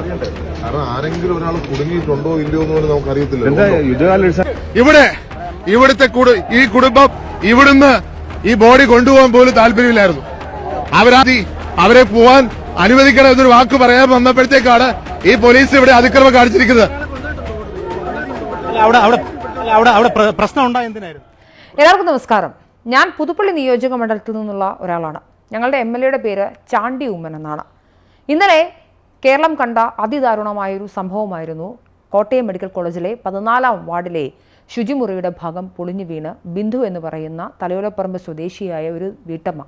അറിയണ്ടേ കാരണം ആരെങ്കിലും ഒരാൾ കുടുങ്ങിയിട്ടുണ്ടോ ഇല്ലയോ എന്ന് പോലും ഇവിടെ ഇവിടുത്തെ കുടു ഈ കുടുംബം ഇവിടുന്ന് ഈ ബോഡി കൊണ്ടുപോകാൻ പോലും താല്പര്യമില്ലായിരുന്നു. അവരാതി അവരെ പോവാൻ അനുവദിക്കണം എന്നൊരു വാക്ക് പറയാൻ വന്നപ്പോഴത്തേക്കാണ് ഈ പോലീസ് ഇവിടെ അതിക്രമം കാണിച്ചിരിക്കുന്നത്. അല്ല, അവിടെ അവിടെ അവിടെ അവിടെ പ്രശ്നം ഉണ്ടായ എന്തിനായിരുന്നു? എല്ലാവർക്കും നമസ്കാരം. ഞാൻ പുതുപ്പള്ളി നിയോജക മണ്ഡലത്തിൽ നിന്നുള്ള ഒരാളാണ്. ഞങ്ങളുടെ എം എൽ എയുടെ പേര് ചാണ്ടി ഉമ്മൻ എന്നാണ്. ഇന്നലെ കേരളം കണ്ട അതിദാരുണമായൊരു സംഭവമായിരുന്നു കോട്ടയം മെഡിക്കൽ കോളേജിലെ പതിനാലാം വാർഡിലെ ശുചിമുറിയുടെ ഭാഗം പൊളിഞ്ഞു വീണ് ബിന്ദു എന്ന് പറയുന്ന തലയോലപ്പറമ്പ് സ്വദേശിയായ ഒരു വീട്ടമ്മ.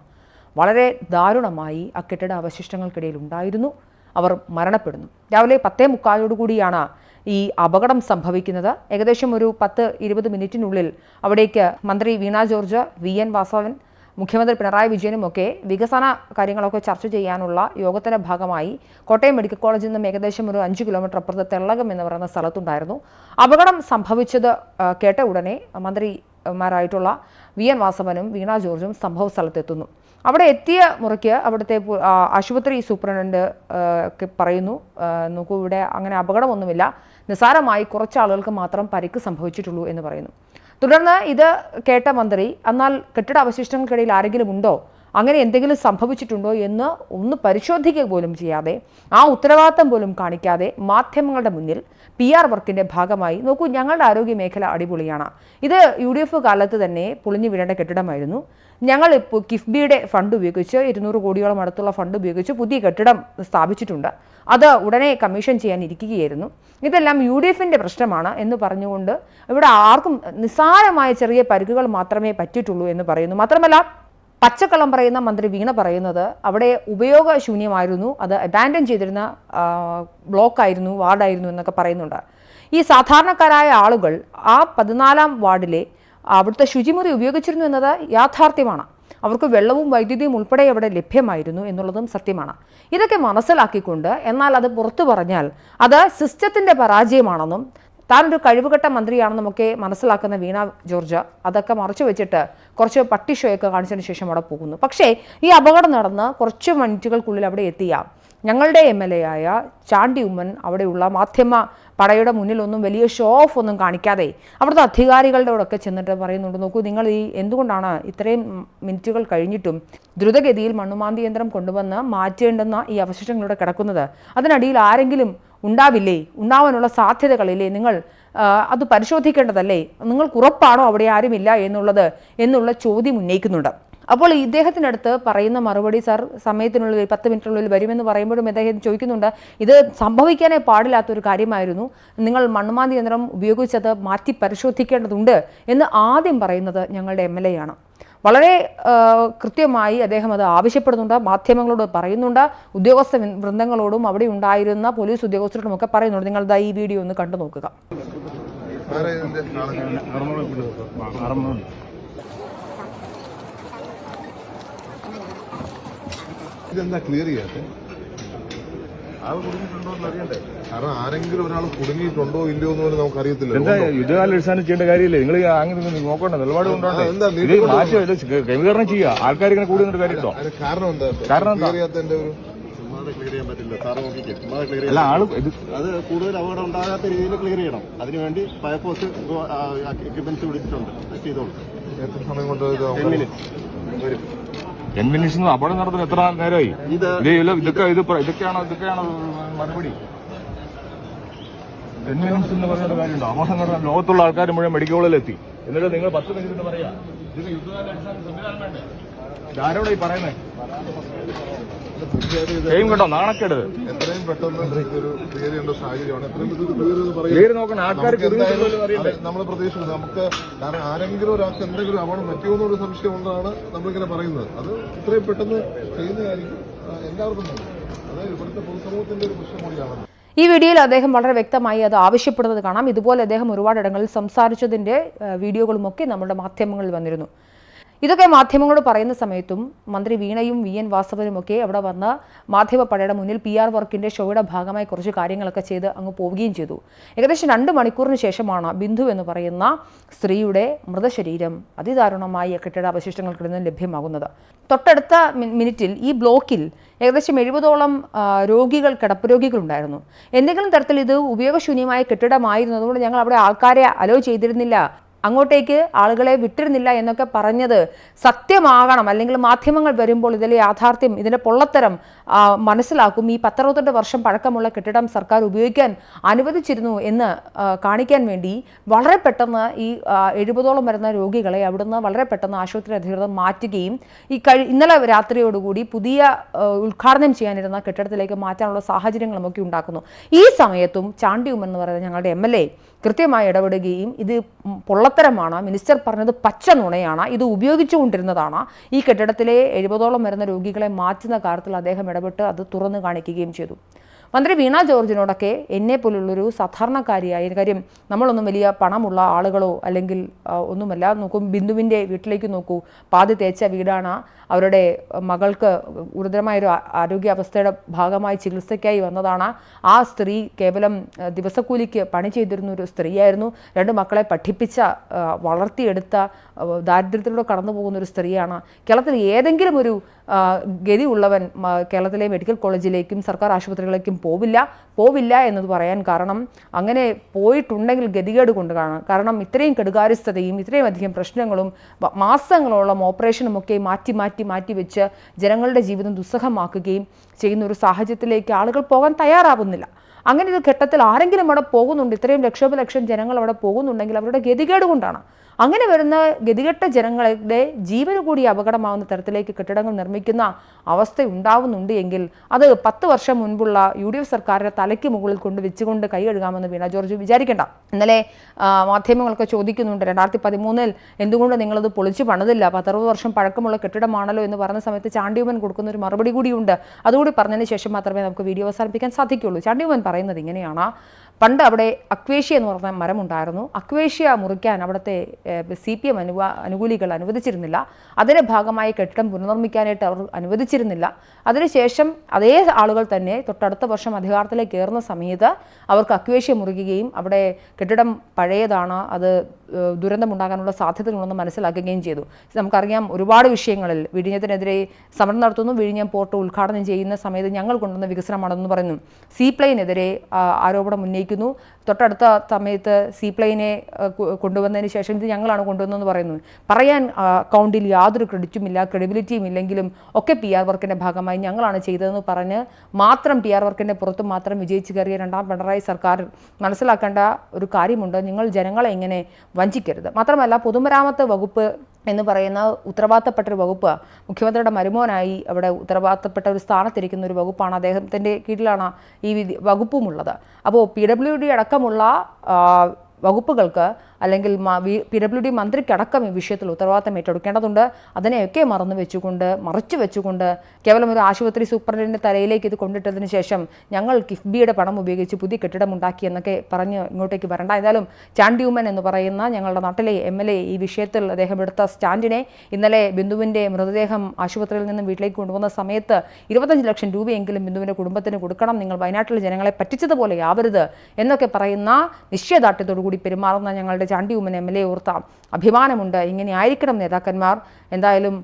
വളരെ ദാരുണമായി ആ കെട്ടിട അവശിഷ്ടങ്ങൾക്കിടയിൽ ഉണ്ടായിരുന്നു. അവർ മരണപ്പെടുന്നു. രാവിലെ പത്തേ മുക്കാലോടുകൂടിയാണ് ഈ അപകടം സംഭവിക്കുന്നത്. ഏകദേശം ഒരു പത്ത് ഇരുപത് മിനിറ്റിനുള്ളിൽ അവിടേക്ക് മന്ത്രി വീണ ജോർജ് വി എൻ വാസവൻ മുഖ്യമന്ത്രി പിണറായി വിജയനും ഒക്കെ വികസന കാര്യങ്ങളൊക്കെ ചർച്ച ചെയ്യാനുള്ള യോഗത്തിന്റെ ഭാഗമായി കോട്ടയം മെഡിക്കൽ കോളേജിൽ നിന്നും ഏകദേശം ഒരു അഞ്ച് കിലോമീറ്റർ അപ്പുറത്ത് തെള്ളകം എന്ന് പറയുന്ന സ്ഥലത്തുണ്ടായിരുന്നു. അപകടം സംഭവിച്ചത് കേട്ട ഉടനെ മന്ത്രിമാരായിട്ടുള്ള വി എൻ വാസവനും വീണ ജോർജും സംഭവ സ്ഥലത്തെത്തുന്നു. അവിടെ എത്തിയ മുറയ്ക്ക് അവിടുത്തെ ആശുപത്രി സൂപ്രണ്ട് പറയുന്നു നോക്കൂ ഇവിടെ അങ്ങനെ അപകടമൊന്നുമില്ല. നിസ്സാരമായി കുറച്ച് ആളുകൾക്ക് മാത്രം പരിക്ക് സംഭവിച്ചിട്ടുള്ളൂ എന്ന് പറയുന്നു. തുടർന്ന് ഇത് കേട്ട മന്ത്രി എന്നാൽ കെട്ടിട അവശിഷ്ടങ്ങൾക്കിടയിൽ ആരെങ്കിലും ഉണ്ടോ? അങ്ങനെ എന്തെങ്കിലും സംഭവിച്ചിട്ടുണ്ടോ എന്ന് ഒന്ന് പരിശോധിക്കുക പോലും ചെയ്യാതെ ആ ഉത്തരവാദിത്തം പോലും കാണിക്കാതെ മാധ്യമങ്ങളുടെ മുന്നിൽ പി ആർ വർക്കിന്റെ ഭാഗമായി നോക്കൂ ഞങ്ങളുടെ ആരോഗ്യ മേഖല അടിപൊളിയാണ്. ഇത് യു ഡി എഫ് കാലത്ത് തന്നെ പൊളിഞ്ഞു വീഴേണ്ട കെട്ടിടമായിരുന്നു. ഞങ്ങൾ ഇപ്പോൾ കിഫ്ബിയുടെ ഫണ്ട് ഉപയോഗിച്ച് ഇരുന്നൂറ് കോടിയോളം അടുത്തുള്ള ഫണ്ട് ഉപയോഗിച്ച് പുതിയ കെട്ടിടം സ്ഥാപിച്ചിട്ടുണ്ട്. അത് ഉടനെ കമ്മീഷൻ ചെയ്യാൻ ഇരിക്കുകയായിരുന്നു. ഇതെല്ലാം യു ഡി എഫിന്റെ പ്രശ്നമാണ് എന്ന് പറഞ്ഞുകൊണ്ട് ഇവിടെ ആർക്കും നിസ്സാരമായ ചെറിയ പരിക്കുകൾ മാത്രമേ പറ്റിയിട്ടുള്ളൂ എന്ന് പറയുന്നു. മാത്രമല്ല പച്ചക്കള്ളം പറയുന്ന മന്ത്രി വീണ പറയുന്നത് അവിടെ ഉപയോഗശൂന്യമായിരുന്നു. അത് അബാൻഡൻ ചെയ്തിരുന്ന ബ്ലോക്കായിരുന്നു വാർഡായിരുന്നു എന്നൊക്കെ പറയുന്നുണ്ട്. ഈ സാധാരണക്കാരായ ആളുകൾ ആ പതിനാലാം വാർഡിലെ അവിടുത്തെ ശുചിമുറി ഉപയോഗിച്ചിരുന്നു എന്നത് യാഥാർത്ഥ്യമാണ്. അവർക്ക് വെള്ളവും വൈദ്യുതിയും ഉൾപ്പെടെ അവിടെ ലഭ്യമായിരുന്നു എന്നുള്ളതും സത്യമാണ്. ഇതൊക്കെ മനസ്സിലാക്കിക്കൊണ്ട് എന്നാൽ അത് പുറത്തു പറഞ്ഞാൽ അത് സിസ്റ്റത്തിന്റെ പരാജയമാണെന്നും താനൊരു കഴിവുകെട്ട മന്ത്രിയാണെന്നൊക്കെ മനസ്സിലാക്കുന്ന വീണ ജോർജ് അതൊക്കെ മറച്ചു വെച്ചിട്ട് കുറച്ച് പട്ടി ഷോയൊക്കെ കാണിച്ചതിന് ശേഷം അവിടെ പോകുന്നു. പക്ഷേ ഈ അപകടം നടന്ന് കുറച്ച് മിനിറ്റുകൾക്കുള്ളിൽ അവിടെ എത്തിയ ഞങ്ങളുടെ എം എൽ എ ആയ ചാണ്ടി ഉമ്മൻ അവിടെയുള്ള മാധ്യമ പടയുടെ മുന്നിലൊന്നും വലിയ ഷോ ഓഫ് ഒന്നും കാണിക്കാതെ അവിടുത്തെ അധികാരികളുടെ ഒക്കെ ചെന്നിട്ട് പറയുന്നുണ്ട് നോക്കൂ നിങ്ങൾ ഈ എന്തുകൊണ്ടാണ് ഇത്രയും മിനിറ്റുകൾ കഴിഞ്ഞിട്ടും ദ്രുതഗതിയിൽ മണ്ണുമാന്തി യന്ത്രം കൊണ്ടുവന്ന് മാറ്റേണ്ടെന്ന ഈ അവശിഷ്ടങ്ങളിലൂടെ കിടക്കുന്നത്? അതിനടിയിൽ ആരെങ്കിലും ഉണ്ടാവില്ലേ? ഉണ്ടാവാനുള്ള സാധ്യതകളില്ലേ? നിങ്ങൾ അത് പരിശോധിക്കേണ്ടതല്ലേ? നിങ്ങൾക്ക് ഉറപ്പാണോ അവിടെ ആരുമില്ല എന്നുള്ളത് എന്നുള്ള ചോദ്യം ഉന്നയിക്കുന്നുണ്ട്. അപ്പോൾ ഇദ്ദേഹത്തിനടുത്ത് പറയുന്ന മറുപടി സാർ സമയത്തിനുള്ളിൽ പത്ത് മിനിറ്റിനുള്ളിൽ വരുമെന്ന് പറയുമ്പോഴും ഇദ്ദേഹം ചോദിക്കുന്നുണ്ട്. ഇത് സംഭവിക്കാനേ പാടില്ലാത്തൊരു കാര്യമായിരുന്നു. നിങ്ങൾ മണ്ണുമാന്തി യന്ത്രം ഉപയോഗിച്ചത് മാറ്റി പരിശോധിക്കേണ്ടതുണ്ട് എന്ന് ആദ്യം പറയുന്നത് ഞങ്ങളുടെ എം ആണ്. വളരെ കൃത്യമായി അദ്ദേഹം അത് ആവശ്യപ്പെടുന്നുണ്ട്. മാധ്യമങ്ങളോട് പറയുന്നുണ്ട്. ഉദ്യോഗസ്ഥ വൃന്ദങ്ങളോടും അവിടെ ഉണ്ടായിരുന്ന പോലീസ് ഉദ്യോഗസ്ഥരോടും ഒക്കെ പറയുന്നുണ്ട്. നിങ്ങൾ ദാ ഈ വീഡിയോ ഒന്ന് കണ്ടു നോക്കുക. ഇതെന്താ ക്ലിയർ ചെയ്യാത്തെ? ആൾ കുടുങ്ങിയിട്ടുണ്ടോ എന്ന് അറിയണ്ടേ? കാരണം ആരെങ്കിലും ഒരാൾ കുടുങ്ങിയിട്ടുണ്ടോ ഇല്ലയോ എന്ന് പോലും നമുക്ക് അറിയത്തില്ല എന്താ യുദ്ധകാല അടിസ്ഥാനം ചെയ്യേണ്ട കാര്യമില്ല? നിങ്ങൾ അങ്ങനെ നോക്കണ്ട നിലപാട് കൊണ്ടോട്ടെ. ഇത് മാറ്റി ക്രമീകരണം ചെയ്യുക. ആൾക്കാർ ഇങ്ങനെ കൂടി കാര്യം കാര്യമുണ്ടോ? കാരണം എന്താ? കാരണം എന്താ? ക്ലിയർ ഒരു ക്ലിയർ ചെയ്യാൻ പറ്റില്ല. സാറ് നോക്കിക്കേ ക്ലിയർ അല്ല ആൾ അത് കൂടുതൽ അപകടം ഉണ്ടാകാത്ത രീതിയിൽ ക്ലിയർ ചെയ്യണം. അതിനുവേണ്ടി ഫയർഫോഴ്സ് എക്യുപ്മെന്റ്സ് വിളിച്ചിട്ടുണ്ട് ചെയ്തോളൂ. എത്ര സമയം കൊണ്ട് വരും? ടെൻ മിനിറ്റ്സ് അപകടം നടത്തുന്ന എത്ര നേരമായി? ഇതൊക്കെ ഇത് ഇതൊക്കെയാണോ ഇതൊക്കെയാണോ മറുപടി? ടെൻ മിനിറ്റ്സ് എന്ന് പറയുന്ന കാര്യമുണ്ടോ? അപകടം നടന്ന ലോകത്തുള്ള ആൾക്കാർ മുഴുവൻ മെഡിക്കൽ കോളേജിൽ എത്തി എന്നിട്ട് നിങ്ങൾ പത്ത് മിനിറ്റ് എന്ന് പറയാ. ഇത് യുദ്ധകാല അടിസ്ഥാന സംവിധാനം വേണ്ടേ? ഇതാരോടാ ഈ പറയുന്നത് ചെയ്യും കേട്ടോ നാണക്കേട് എത്രയും പെട്ടെന്ന് ഒരു ക്ലിയർ ചെയ്യേണ്ട സാഹചര്യമാണ്. എത്രയും പെട്ടെന്ന് ക്ലിയർ നോക്കണം. ആൾക്കാർ അറിയണ്ടേ? നമ്മൾ പ്രതീക്ഷിക്കുന്നത് നമുക്ക് കാരണം ആരെങ്കിലും ഒരാൾക്ക് എന്തെങ്കിലും അപകടം പറ്റുമോ എന്നൊരു സംശയം കൊണ്ടാണ് നമ്മളിങ്ങനെ പറയുന്നത്. അത് ഇത്രയും പെട്ടെന്ന് ചെയ്യുന്നതായിരിക്കും എല്ലാവർക്കും അതായത് അത് ഇവിടുത്തെ പൊതുസമൂഹത്തിന്റെ ഒരു പ്രശ്നം കൂടിയാണ് ഈ വീഡിയോയിൽ അദ്ദേഹം വളരെ വ്യക്തമായി അത് ആവശ്യപ്പെടുന്നത് കാണാം. ഇതുപോലെ അദ്ദേഹം ഒരുപാട് ഇടങ്ങളിൽ സംസാരിച്ചതിന്റെ വീഡിയോകളുമൊക്കെ നമ്മുടെ മാധ്യമങ്ങളിൽ വന്നിരുന്നു. ഇതൊക്കെ മാധ്യമങ്ങളോട് പറയുന്ന സമയത്തും മന്ത്രി വീണയും വി എൻ വാസവനും ഒക്കെ അവിടെ വന്ന് മാധ്യമപ്പടയുടെ മുന്നിൽ പി ആർ വർക്കിന്റെ ഷോയുടെ ഭാഗമായി കുറച്ച് കാര്യങ്ങളൊക്കെ ചെയ്ത് അങ്ങ് പോവുകയും ചെയ്തു. ഏകദേശം രണ്ട് മണിക്കൂറിന് ശേഷമാണ് ബിന്ദു എന്ന് പറയുന്ന സ്ത്രീയുടെ മൃതശരീരം അതിദാരുണമായി കെട്ടിട അവശിഷ്ടങ്ങൾക്കിടയിൽ നിന്ന് ലഭ്യമാകുന്നത്. തൊട്ടടുത്ത മിനിറ്റിൽ ഈ ബ്ലോക്കിൽ ഏകദേശം എഴുപതോളം രോഗികൾ കിടപ്പ് രോഗികളുണ്ടായിരുന്നു എന്തെങ്കിലും തരത്തിൽ ഇത് ഉപയോഗശൂന്യമായ കെട്ടിടമായിരുന്നു അതുകൊണ്ട് ഞങ്ങൾ അവിടെ ആൾക്കാരെ അലോ ചെയ്തിരുന്നില്ല. അങ്ങോട്ടേക്ക് ആളുകളെ വിട്ടിരുന്നില്ല എന്നൊക്കെ പറഞ്ഞത് സത്യമാകണം. അല്ലെങ്കിൽ മാധ്യമങ്ങൾ വരുമ്പോൾ ഇതിലെ യാഥാർത്ഥ്യം ഇതിന്റെ പൊള്ളത്തരം മനസ്സിലാക്കും. ഈ പത്തറുപത്തെട്ട് വർഷം പഴക്കമുള്ള കെട്ടിടം സർക്കാർ ഉപയോഗിക്കാൻ അനുവദിച്ചിരുന്നു എന്ന് കാണിക്കാൻ വേണ്ടി വളരെ പെട്ടെന്ന് ഈ എഴുപതോളം വരുന്ന രോഗികളെ അവിടുന്ന് വളരെ പെട്ടെന്ന് ആശുപത്രി അധികൃതർ മാറ്റുകയും ഈ കഴി ഇന്നലെ രാത്രിയോടുകൂടി പുതിയ ഉദ്ഘാടനം ചെയ്യാനിരുന്ന കെട്ടിടത്തിലേക്ക് മാറ്റാനുള്ള സാഹചര്യങ്ങളുമൊക്കെ ഉണ്ടാക്കുന്നു. ഈ സമയത്തും ചാണ്ടിയും എന്ന് പറയുന്ന ഞങ്ങളുടെ എം കൃത്യമായി ഇടപെടുകയും ഇത് പൊള്ളത്തരമാണ് മിനിസ്റ്റർ പറഞ്ഞത് പച്ച നുണയാണ്. ഇത് ഉപയോഗിച്ചുകൊണ്ടിരുന്നതാണ്. ഈ കെട്ടിടത്തിലെ എഴുപതോളം വരുന്ന രോഗികളെ മാറ്റുന്ന കാര്യത്തിൽ അദ്ദേഹം ഇടപെട്ട് അത് തുറന്നു കാണിക്കുകയും ചെയ്തു. മന്ത്രി വീണ ജോർജിനോടൊക്കെ എന്നെ പോലുള്ളൊരു സാധാരണക്കാരിയായ കാര്യം നമ്മളൊന്നും വലിയ പണമുള്ള ആളുകളോ അല്ലെങ്കിൽ ഒന്നുമല്ല നോക്കും ബിന്ദുവിന്റെ വീട്ടിലേക്ക് നോക്കൂ. പാതി തേച്ച വീടാണ് അവരുടെ മകൾക്ക് ഗുരുതരമായൊരു ആരോഗ്യാവസ്ഥയുടെ ഭാഗമായി ചികിത്സയ്ക്കായി വന്നതാണ്. ആ സ്ത്രീ കേവലം ദിവസക്കൂലിക്ക് പണി ചെയ്തിരുന്ന ഒരു സ്ത്രീയായിരുന്നു. രണ്ട് മക്കളെ പഠിപ്പിച്ച വളർത്തിയെടുത്ത ദാരിദ്ര്യത്തിലൂടെ കടന്നു പോകുന്ന ഒരു സ്ത്രീയാണ്. കേരളത്തിൽ ഏതെങ്കിലും ഒരു ഗതി ഉള്ളവൻ കേരളത്തിലെ മെഡിക്കൽ കോളേജിലേക്കും സർക്കാർ ആശുപത്രികളിലേക്കും പോവില്ല പോവില്ല എന്നത് പറയാൻ കാരണം അങ്ങനെ പോയിട്ടുണ്ടെങ്കിൽ ഗതികേട് കൊണ്ട് കാണാം. കാരണം ഇത്രയും കെടുകാര്യസ്ഥതയും ഇത്രയും അധികം പ്രശ്നങ്ങളും മാസങ്ങളോളം ഓപ്പറേഷനും ഒക്കെ മാറ്റി മാറ്റി മാറ്റി വെച്ച് ജനങ്ങളുടെ ജീവിതം ദുസ്സഹമാക്കുകയും ചെയ്യുന്ന ഒരു സാഹചര്യത്തിലേക്ക് ആളുകൾ പോകാൻ തയ്യാറാവുന്നില്ല. അങ്ങനെ ഒരു ഘട്ടത്തിൽ ആരെങ്കിലും അവിടെ പോകുന്നുണ്ട് ഇത്രയും ലക്ഷോപലക്ഷം ജനങ്ങൾ അവിടെ പോകുന്നുണ്ടെങ്കിൽ അവരുടെ ഗതികേട് കൊണ്ടാണ്. അങ്ങനെ വരുന്ന ഗതികെട്ട ജനങ്ങളുടെ ജീവന് കൂടി അപകടമാവുന്ന തരത്തിലേക്ക് കെട്ടിടങ്ങൾ നിർമ്മിക്കുന്ന അവസ്ഥ ഉണ്ടാവുന്നുണ്ട് എങ്കിൽ അത് പത്ത് വർഷം മുൻപുള്ള യു ഡി എഫ് സർക്കാരിന്റെ തലയ്ക്ക് മുകളിൽ കൊണ്ട് വെച്ചുകൊണ്ട് കൈ കഴുകാമെന്ന് വീണ ജോർജ് വിചാരിക്കേണ്ട. ഇന്നലെ മാധ്യമങ്ങളൊക്കെ ചോദിക്കുന്നുണ്ട് രണ്ടായിരത്തി പതിമൂന്നിൽ എന്തുകൊണ്ട് നിങ്ങളത് പൊളിച്ചു പണിതില്ല? പത്തറുപത് വർഷം പഴക്കമുള്ള കെട്ടിടമാണല്ലോ എന്ന് പറഞ്ഞ സമയത്ത് ചാണ്ടിയുമൻ കൊടുക്കുന്ന ഒരു മറുപടി കൂടിയുണ്ട്. അതുകൂടി പറഞ്ഞതിന് ശേഷം മാത്രമേ നമുക്ക് വീഡിയോ അവസാനിപ്പിക്കാൻ സാധിക്കുകയുള്ളൂ. ചാണ്ടിയുമൻ പറയുന്നത് ഇങ്ങനെയാണ് പണ്ട് അവിടെ അക്വേഷ്യ എന്ന് പറഞ്ഞ മരമുണ്ടായിരുന്നു. അക്വേഷ്യ മുറിക്കാൻ അവിടുത്തെ സി പി എം അനു അനുകൂലികൾ അനുവദിച്ചിരുന്നില്ല. അതിന്റെ ഭാഗമായി കെട്ടിടം പുനർനിർമ്മിക്കാനായിട്ട് അവർ അനുവദിച്ചിരുന്നില്ല. അതിനുശേഷം അതേ ആളുകൾ തന്നെ തൊട്ടടുത്ത വർഷം അധികാരത്തിലേക്ക് കയറുന്ന സമയത്ത് അവർക്ക് അക്വേഷ്യ മുറിക്കുകയും അവിടെ കെട്ടിടം പഴയതാണ് അത് ദുരന്തമുണ്ടാകാനുള്ള സാധ്യതകളുണ്ടെന്ന് മനസ്സിലാക്കുകയും ചെയ്തു. നമുക്കറിയാം ഒരുപാട് വിഷയങ്ങളിൽ വിഴിഞ്ഞത്തിനെതിരെ സമരം നടത്തുന്നു വിഴിഞ്ഞം പോർട്ട് ഉദ്ഘാടനം ചെയ്യുന്ന സമയത്ത് ഞങ്ങൾ കൊണ്ടുവന്ന വികസനമാണെന്ന് പറയുന്നു. സീ പ്ലെയിനെതിരെ ആരോപണം ഉന്നയിക്കുന്നു. തൊട്ടടുത്ത സമയത്ത് സീപ്ലെയിനെ കൊണ്ടുവന്നതിന് ശേഷം ഇത് ഞങ്ങളാണ് കൊണ്ടുവന്നതെന്ന് പറയുന്നു. പറയാൻ അക്കൗണ്ടിൽ യാതൊരു ക്രെഡിറ്റുമില്ല ക്രെഡിബിലിറ്റിയും ഇല്ലെങ്കിലും ഒക്കെ പി ആർ വർക്കിന്റെ ഭാഗമായി ഞങ്ങളാണ് ചെയ്തതെന്ന് പറഞ്ഞ് മാത്രം പി ആർ വർക്കിന്റെ പുറത്ത് മാത്രം വിജയിച്ചു കയറിയ രണ്ടാം പിണറായി സർക്കാർ മനസ്സിലാക്കേണ്ട ഒരു കാര്യമുണ്ട്. നിങ്ങൾ ജനങ്ങളെ ഇങ്ങനെ വഞ്ചിക്കരുത്. മാത്രമല്ല പൊതുമരാമത്ത് വകുപ്പ് എന്ന് പറയുന്ന ഉത്തരവാദിത്തപ്പെട്ട ഒരു വകുപ്പ് മുഖ്യമന്ത്രിയുടെ മരുമോനായി അവിടെ ഉത്തരവാദിത്തപ്പെട്ട ഒരു സ്ഥാനത്തിരിക്കുന്ന ഒരു വകുപ്പാണ് അദ്ദേഹത്തിന്റെ കീഴിലാണ് ഈ വകുപ്പുമുള്ളത്. അപ്പോൾ പി ഡബ്ല്യു ഡി അടക്കമുള്ള വകുപ്പുകൾക്ക് അല്ലെങ്കിൽ പി ഡബ്ല്യു ഡി മന്ത്രിക്കടക്കം ഈ വിഷയത്തിൽ ഉത്തരവാദിത്തം ഏറ്റെടുക്കേണ്ടതുണ്ട്. അതിനെയൊക്കെ മറന്നു വെച്ചുകൊണ്ട് മറച്ചു വെച്ചുകൊണ്ട് കേവലം ഒരു ആശുപത്രി സൂപ്രണ്ടിന്റെ തലയിലേക്ക് ഇത് കൊണ്ടിട്ടതിന് ശേഷം ഞങ്ങൾ കിഫ്ബിയുടെ പണം ഉപയോഗിച്ച് പുതിയ കെട്ടിടം ഉണ്ടാക്കി എന്നൊക്കെ പറഞ്ഞ് ഇങ്ങോട്ടേക്ക് വരണ്ട. എന്തായാലും ചാണ്ടിയുമൻ എന്ന് പറയുന്ന ഞങ്ങളുടെ നാട്ടിലെ എം എൽ എ ഈ വിഷയത്തിൽ അദ്ദേഹം എടുത്ത സ്റ്റാൻഡിനെ ഇന്നലെ ബിന്ദുവിന്റെ മൃതദേഹം ആശുപത്രിയിൽ നിന്നും വീട്ടിലേക്ക് കൊണ്ടുവന്ന സമയത്ത് ഇരുപത്തഞ്ച് ലക്ഷം രൂപയെങ്കിലും ബിന്ദുവിന്റെ കുടുംബത്തിന് കൊടുക്കണം നിങ്ങൾ വയനാട്ടിലെ ജനങ്ങളെ പറ്റിച്ചതുപോലെ ആവരുത് എന്നൊക്കെ പറയുന്ന നിശ്ചയദാർഢ്യത്തോടു കൂടി പെരുമാറുന്ന ഞങ്ങളുടെ ചാണ്ടിയുമ്മൻ എം എൽ എ ഓർത്ത അഭിമാനമുണ്ട്. ഇങ്ങനെ ആയിരിക്കണം നേതാക്കന്മാർ. എന്തായാലും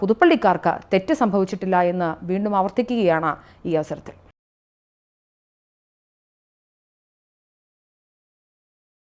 പുതുപ്പള്ളിക്കാർക്ക് തെറ്റ് സംഭവിച്ചിട്ടില്ല എന്ന് വീണ്ടും ആവർത്തിക്കുകയാണ് ഈ അവസരത്തിൽ.